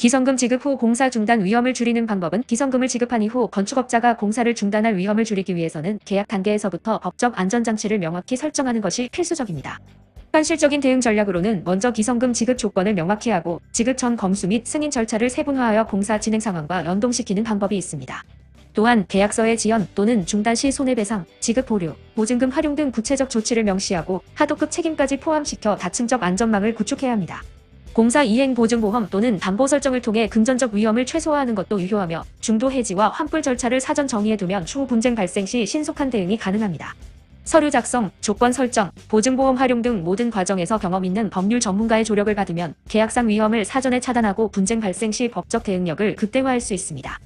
기성금 지급 후 공사 중단 위험을 줄이는 방법은 기성금을 지급한 이후 건축업자가 공사를 중단할 위험을 줄이기 위해서는 계약 단계에서부터 법적 안전장치를 명확히 설정하는 것이 필수적입니다. 현실적인 대응 전략으로는 먼저 기성금 지급 조건을 명확히 하고 지급 전 검수 및 승인 절차를 세분화하여 공사 진행 상황과 연동시키는 방법이 있습니다. 또한 계약서의 지연 또는 중단 시 손해배상, 지급 보류, 보증금 활용 등 구체적 조치를 명시하고 하도급 책임까지 포함시켜 다층적 안전망을 구축해야 합니다. 공사 이행 보증보험 또는 담보 설정을 통해 금전적 위험을 최소화하는 것도 유효하며 중도 해지와 환불 절차를 사전 정의해두면 추후 분쟁 발생 시 신속한 대응이 가능합니다. 서류 작성, 조건 설정, 보증보험 활용 등 모든 과정에서 경험 있는 법률 전문가의 조력을 받으면 계약상 위험을 사전에 차단하고 분쟁 발생 시 법적 대응력을 극대화할 수 있습니다.